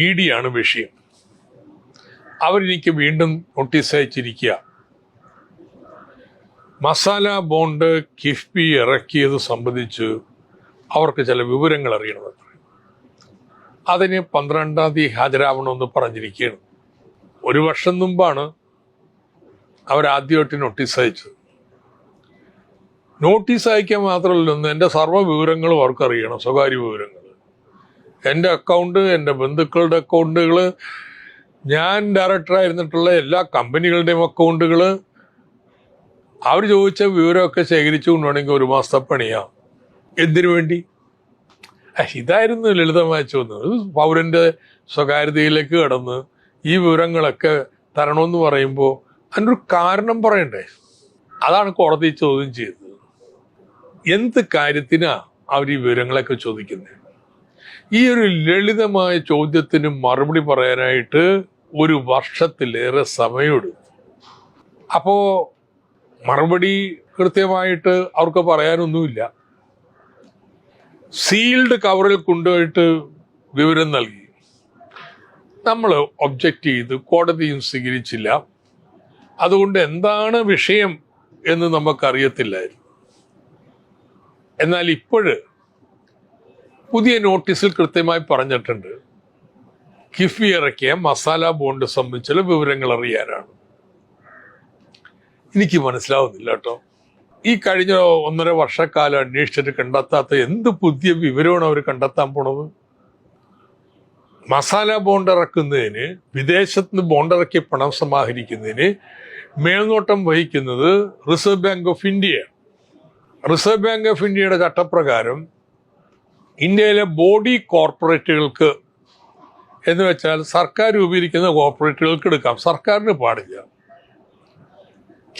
E D ആണ് വിഷയം. അവരെനിക്ക് വീണ്ടും നോട്ടീസ് അയച്ചിരിക്കുക മസാല ബോണ്ട് കിഫ്ബി ഇറക്കിയത് സംബന്ധിച്ച് അവർക്ക് ചില വിവരങ്ങൾ അറിയണമെന്ന് അതിന് പന്ത്രണ്ടാം തീയതി ഹാജരാവണമെന്ന് പറഞ്ഞിരിക്കുകയാണ്. ഒരു വർഷം മുമ്പാണ് അവരാദ്യമായിട്ട് നോട്ടീസ് അയച്ചത്. നോട്ടീസ് അയക്കാൻ മാത്രമല്ല എന്റെ സർവ വിവരങ്ങളും അവർക്കറിയണം സ്വകാര്യ വിവരങ്ങൾ. എന്റെ അക്കൗണ്ട് എന്റെ ബന്ധുക്കളുടെ അക്കൗണ്ടുകൾ ഞാൻ ഡയറക്ടറായിരുന്നിട്ടുള്ള എല്ലാ കമ്പനികളുടെയും അക്കൗണ്ടുകൾ അവർ ചോദിച്ച വിവരമൊക്കെ ശേഖരിച്ചു വേണമെങ്കിൽ ഒരു മാസത്തെ പണിയാ. എന്തിനു വേണ്ടി? ഇതായിരുന്നു ലളിതമായി ചോദ്യം പൗരന്റെ സ്വകാര്യതയിലേക്ക് കടന്ന് ഈ വിവരങ്ങളൊക്കെ തരണമെന്ന് പറയുമ്പോൾ അതിനൊരു കാരണം പറയണ്ടേ? അതാണ് കോടതി ചോദ്യം ചെയ്തത്. എന്ത് കാര്യത്തിനാ അവർ ഈ വിവരങ്ങളൊക്കെ ചോദിക്കുന്നത് ഈ ഒരു ലളിതമായ ചോദ്യത്തിന് മറുപടി പറയാനായിട്ട് ഒരു വർഷത്തിലേറെ സമയമെടുത്തു. അപ്പോ മറുപടി കൃത്യമായിട്ട് അവർക്ക് പറയാനൊന്നുമില്ല. സീൽഡ് കവറിൽ കൊണ്ടുപോയിട്ട് വിവരം നൽകി. നമ്മൾ ഒബ്ജക്റ്റ് ചെയ്ത് കോടതിയും സ്വീകരിച്ചില്ല. അതുകൊണ്ട് എന്താണ് വിഷയം എന്ന് നമുക്കറിയത്തില്ലായിരുന്നു. എന്നാൽ ഇപ്പോഴ് പുതിയ നോട്ടീസിൽ കൃത്യമായി പറഞ്ഞിട്ടുണ്ട്. കിഫി ഇറക്കിയ മസാല ബോണ്ട് സംബന്ധിച്ചുള്ള വിവരങ്ങൾ അറിയാനാണ്. എനിക്ക് മനസ്സിലാവുന്നില്ല കേട്ടോ. ഈ കഴിഞ്ഞ ഒന്നര വർഷക്കാലം അന്വേഷിച്ചിട്ട് കണ്ടെത്താത്ത എന്ത് പുതിയ വിവരമാണ് അവർ കണ്ടെത്താൻ പോണത്? മസാല ബോണ്ട് ഇറക്കുന്നതിന് വിദേശത്ത് നിന്ന് ബോണ്ട് ഇറക്കി പണം സമാഹരിക്കുന്നതിന് മേൽനോട്ടം വഹിക്കുന്നത് റിസർവ് ബാങ്ക് ഓഫ് ഇന്ത്യയാണ്. റിസർവ് ബാങ്ക് ഓഫ് ഇന്ത്യയുടെ ചട്ടപ്രകാരം ഇന്ത്യയിലെ ബോഡി കോർപ്പറേറ്റുകൾക്ക് എന്ന് വെച്ചാൽ സർക്കാർ രൂപീകരിക്കുന്ന കോർപ്പറേറ്റുകൾക്ക് എടുക്കാം. സർക്കാരിന് പാടില്ല.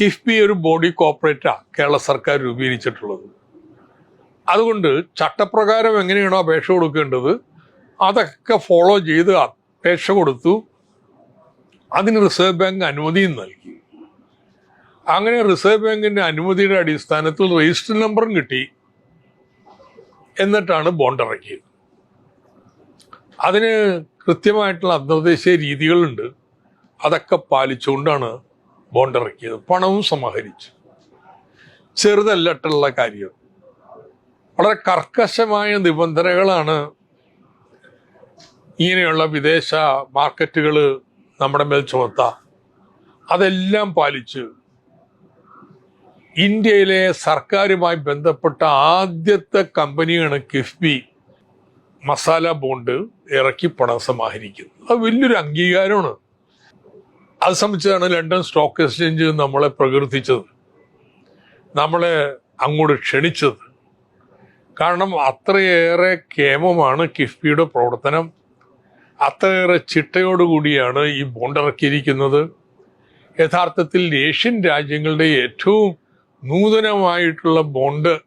കിഫ്ബി ഒരു ബോഡി കോർപ്പറേറ്റാണ് കേരള സർക്കാർ രൂപീകരിച്ചിട്ടുള്ളത്. അതുകൊണ്ട് ചട്ടപ്രകാരം എങ്ങനെയാണോ അപേക്ഷ കൊടുക്കേണ്ടത് അതൊക്കെ ഫോളോ ചെയ്ത് അപേക്ഷ കൊടുത്തു. അതിന് റിസർവ് ബാങ്ക് അനുമതിയും നൽകി. അങ്ങനെ റിസർവ് ബാങ്കിന്റെ അനുമതിയുടെ അടിസ്ഥാനത്തിൽ രജിസ്റ്റർ നമ്പറും കിട്ടി. എന്നിട്ടാണ് ബോണ്ട് ഇറക്കിയത്. അതിന് കൃത്യമായിട്ടുള്ള അന്തർദേശീയ രീതികളുണ്ട്. അതൊക്കെ പാലിച്ചുകൊണ്ടാണ് ബോണ്ട് ഇറക്കിയത്. പണവും സമാഹരിച്ചു. ചെറുതല്ലട്ടുള്ള കാര്യം വളരെ കർക്കശമായ നിബന്ധനകളാണ് ഇങ്ങനെയുള്ള വിദേശ മാർക്കറ്റുകൾ നമ്മുടെ മേൽ ചുമത്താം. അതെല്ലാം പാലിച്ച് ഇന്ത്യയിലെ സർക്കാരുമായി ബന്ധപ്പെട്ട ആദ്യത്തെ കമ്പനിയാണ് കിഫ്ബി. മസാല ബോണ്ട് ഇറക്കി പണം സമാഹരിക്കുന്നത് അത് വലിയൊരു അംഗീകാരമാണ്. അത് സംബന്ധിച്ചാണ് ലണ്ടൻ സ്റ്റോക്ക് എക്സ്ചേഞ്ച് നമ്മളെ പ്രകീർത്തിച്ചത്. നമ്മളെ അങ്ങോട്ട് ക്ഷണിച്ചത്. കാരണം അത്രയേറെ കേമമാണ് കിഫ്ബിയുടെ പ്രവർത്തനം. അത്രയേറെ ചിട്ടയോടുകൂടിയാണ് ഈ ബോണ്ട് ഇറക്കിയിരിക്കുന്നത്. യഥാർത്ഥത്തിൽ ഏഷ്യൻ രാജ്യങ്ങളുടെ ഏറ്റവും നൂതനമായിട്ടുള്ള ബോണ്ട്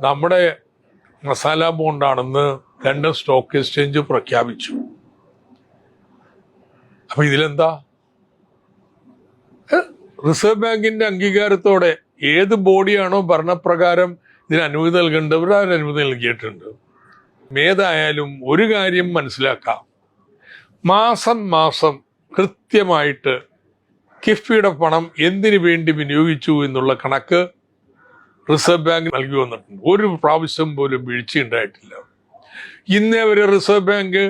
നമ്മുടെ മസാല ബോണ്ടാണെന്ന് ലണ്ടൻ സ്റ്റോക്ക് എക്സ്ചേഞ്ച് പ്രഖ്യാപിച്ചു. അപ്പൊ ഇതിലെന്താ? റിസർവ് ബാങ്കിന്റെ അംഗീകാരത്തോടെ ഏത് ബോഡിയാണോ ഭരണപ്രകാരം ഇതിന് അനുമതി നൽകേണ്ടവർ അതിന് അനുമതി നൽകിയിട്ടുണ്ട്? ഏതായാലും ഒരു കാര്യം മനസ്സിലാക്കാം. മാസം മാസം കൃത്യമായിട്ട് കിഫ്ബിയുടെ പണം എന്തിനു വേണ്ടി വിനിയോഗിച്ചു എന്നുള്ള കണക്ക് റിസർവ് ബാങ്ക് നൽകി വന്നിട്ടുണ്ട്. ഒരു പ്രാവശ്യം പോലും വീഴ്ചയുണ്ടായിട്ടില്ല ഇന്നേ വരെ റിസർവ് ബാങ്ക്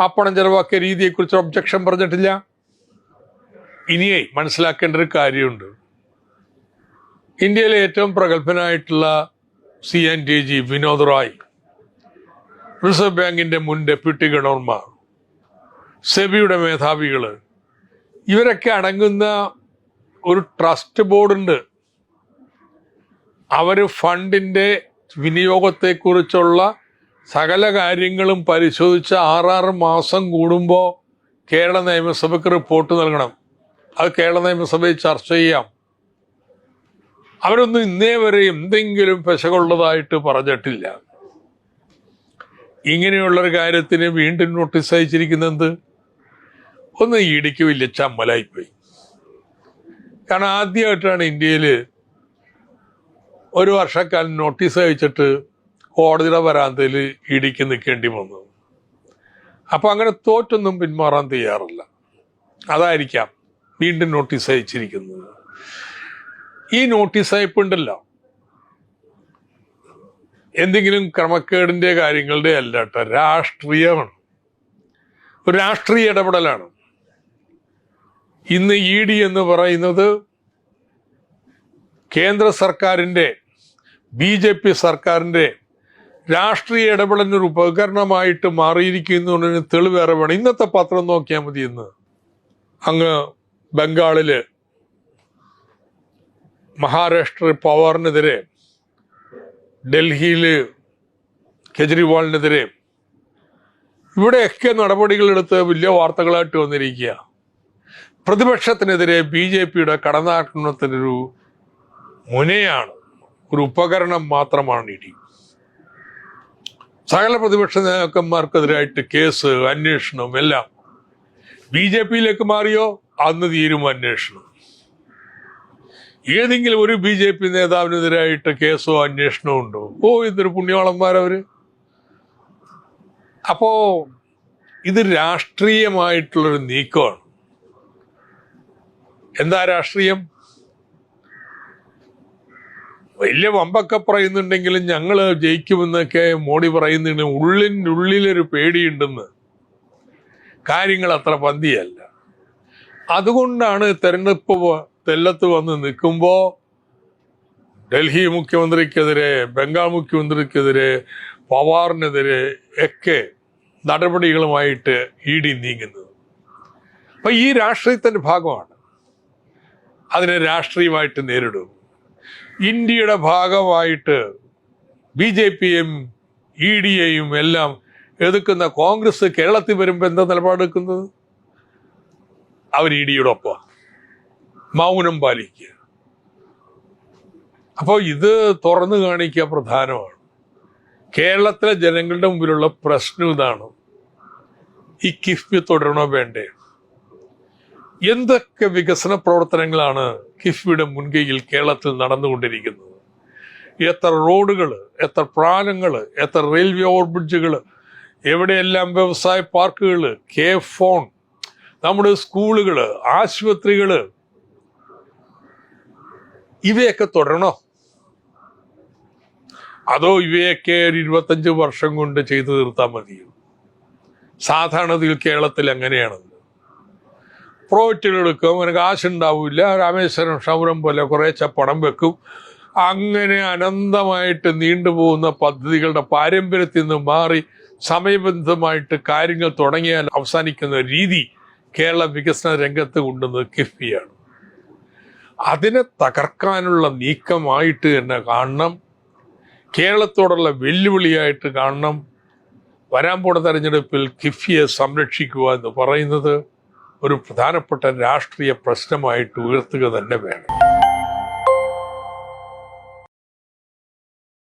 ആ പണം ചെലവാക്കിയ രീതിയെക്കുറിച്ച് ഒബ്ജക്ഷൻ പറഞ്ഞിട്ടില്ല. ഇനിയേ മനസ്സിലാക്കേണ്ട ഒരു കാര്യമുണ്ട്. ഇന്ത്യയിലെ ഏറ്റവും പ്രഗത്ഭനായിട്ടുള്ള C N T G Vinod Rai reserve ബാങ്കിന്റെ മുൻ ഡെപ്യൂട്ടി ഗവർണർമാർ സെബിയുടെ മേധാവികൾ ഇവരൊക്കെ അടങ്ങുന്ന ഒരു ട്രസ്റ്റ് ബോർഡുണ്ട് അവർ ഫണ്ടിന്റെ വിനിയോഗത്തെക്കുറിച്ചുള്ള സകല കാര്യങ്ങളും പരിശോധിച്ച് ആറാറ് മാസം കൂടുമ്പോൾ കേരള നിയമസഭയ്ക്ക് റിപ്പോർട്ട് നൽകണം. അത് കേരള നിയമസഭയിൽ ചർച്ച ചെയ്യാം. അവരൊന്നും ഇന്നേ വരെ എന്തെങ്കിലും പെശകുള്ളതായിട്ട് പറഞ്ഞിട്ടില്ല. ഇങ്ങനെയുള്ളൊരു കാര്യത്തിന് വീണ്ടും നോട്ടീസ് അയച്ചിരിക്കുന്നത് ഒന്ന് ഇടിക്ക് വലിയ ചമ്മലായിപ്പോയി. കാരണം ആദ്യമായിട്ടാണ് ഇന്ത്യയിൽ ഒരു വർഷക്കാലം നോട്ടീസ് അയച്ചിട്ട് കോടതിയുടെ വരാന്തയിൽ ഇടിക്ക് നിൽക്കേണ്ടി വന്നത് അപ്പോൾ അങ്ങനെ തോറ്റൊന്നും പിന്മാറാൻ തയ്യാറല്ല. അതായിരിക്കാം വീണ്ടും നോട്ടീസ് അയച്ചിരിക്കുന്നത്. ഈ നോട്ടീസ് അയപ്പുണ്ടല്ലോ. എന്തെങ്കിലും ക്രമക്കേടിന്റെ കാര്യങ്ങളുടെ അല്ല കേട്ടോ രാഷ്ട്രീയമാണ്. ഒരു രാഷ്ട്രീയ ഇടപെടലാണ്. ഇന്ന് ഇ ഡി എന്ന് പറയുന്നത് കേന്ദ്ര സർക്കാരിന്റെ ബി ജെ പി സർക്കാരിന്റെ രാഷ്ട്രീയ ഇടപെടലിനൊരു ഉപകരണമായിട്ട് മാറിയിരിക്കുന്നതിന് തെളിവേറെ വേണം. ഇന്നത്തെ പത്രം നോക്കിയാൽ മതി ഇന്ന്. അങ്ങ് ബംഗാളിൽ മഹാരാഷ്ട്ര പവാറിനെതിരെ ഡൽഹിയിൽ കെജ്രിവാളിനെതിരെ ഇവിടെയൊക്കെ നടപടികളെടുത്ത് വലിയ വാർത്തകളായിട്ട് വന്നിരിക്കുക പ്രതിപക്ഷത്തിനെതിരെ ബി ജെ പിയുടെ കടന്നാക്രമണത്തിനൊരു മുനയാണ്. ഒരു ഉപകരണം മാത്രമാണ് ഇടി സകല പ്രതിപക്ഷ നേതാക്കന്മാർക്കെതിരായിട്ട് കേസ് അന്വേഷണം എല്ലാം ബി ജെ പിയിലേക്ക് മാറിയോ? അന്ന് തീരും അന്വേഷണം. ഏതെങ്കിലും ഒരു ബി ജെ പി നേതാവിനെതിരായിട്ട് കേസോ അന്വേഷണമോ ഉണ്ടോ? ഓ ഇതൊരു പുണ്യവാളന്മാരവര് അപ്പോ ഇത് രാഷ്ട്രീയമായിട്ടുള്ളൊരു നീക്കമാണ്. എന്താ രാഷ്ട്രീയം? വലിയ വമ്പൊക്കെ പറയുന്നുണ്ടെങ്കിലും ഞങ്ങൾ ജയിക്കുമെന്നൊക്കെ മോഡി പറയുന്നുണ്ട്. ഉള്ളിന്റെ ഉള്ളിലൊരു പേടിയുണ്ടെന്ന്. കാര്യങ്ങൾ അത്ര പന്തിയല്ല. അതുകൊണ്ടാണ് തെരഞ്ഞെടുപ്പ് തെല്ലത്ത് വന്ന് നിൽക്കുമ്പോൾ ഡൽഹി മുഖ്യമന്ത്രിക്കെതിരെ ബംഗാൾ മുഖ്യമന്ത്രിക്കെതിരെ പവാറിനെതിരെ ഒക്കെ നടപടികളുമായിട്ട് ഇ ഡി നീങ്ങുന്നത്. അപ്പം ഈ രാഷ്ട്രീയത്തിന്റെ ഭാഗമാണ്. അതിനെ രാഷ്ട്രീയമായിട്ട് നേരിടും. ഇന്ത്യയുടെ ഭാഗമായിട്ട് ബി ജെ പിയും ഇ ഡിയെയും എല്ലാം എതിർക്കുന്ന കോൺഗ്രസ് കേരളത്തിൽ വരുമ്പോൾ എന്താ നിലപാടെടുക്കുന്നത് അവർ ഇ ഡിയുടെ ഒപ്പ മൗനം പാലിക്കുക. അപ്പോൾ ഇത് തുറന്നു കാണിക്കുക പ്രധാനമാണ്. കേരളത്തിലെ ജനങ്ങളുടെ മുമ്പിലുള്ള പ്രശ്നം ഇതാണ്. ഈ കിഫ്ബി തുടരണോ വേണ്ടേ? എന്തൊക്കെ വികസന പ്രവർത്തനങ്ങളാണ് കിഫ്ബിയുടെ മുൻകൈയിൽ കേരളത്തിൽ നടന്നുകൊണ്ടിരിക്കുന്നത്? എത്ര റോഡുകൾ എത്ര പാലങ്ങൾ എത്ര റെയിൽവേ ഓവർബ്രിഡ്ജുകൾ എവിടെയെല്ലാം വ്യവസായ പാർക്കുകൾ കെ ഫോൺ നമ്മുടെ സ്കൂളുകൾ ആശുപത്രികൾ ഇവയൊക്കെ തുടരണോ? അതോ ഇവയൊക്കെ ഒരു ഇരുപത്തഞ്ച് വർഷം കൊണ്ട് ചെയ്തു തീർത്താൽ മതിയോ? സാധാരണതയിൽ കേരളത്തിൽ അങ്ങനെയാണത്. പ്രോജക്റ്റുകൾ എടുക്കും. അവന് കാശുണ്ടാവില്ല രാമേശ്വരം ക്ഷൗരം പോലെ കുറേശ്ശെ പണം വെക്കും. അങ്ങനെ അനന്തമായിട്ട് നീണ്ടുപോകുന്ന പദ്ധതികളുടെ പാരമ്പര്യത്തിൽ നിന്ന് മാറി സമയബന്ധമായിട്ട് കാര്യങ്ങൾ തുടങ്ങിയാൽ അവസാനിക്കുന്ന രീതി കേരള വികസന രംഗത്ത് കൊണ്ടുവന്നത് കിഫ്ബിയാണ് അതിനെ തകർക്കാനുള്ള നീക്കമായിട്ട് തന്നെ കാണണം. കേരളത്തോടുള്ള വെല്ലുവിളിയായിട്ട് കാണണം. വരാൻ പോണ തെരഞ്ഞെടുപ്പിൽ കിഫ്ബിയെ സംരക്ഷിക്കുക എന്ന് പറയുന്നത് ഒരു പ്രധാനപ്പെട്ട രാഷ്ട്രീയ പ്രശ്നമായിട്ട് ഉയർത്തുക തന്നെ വേണം.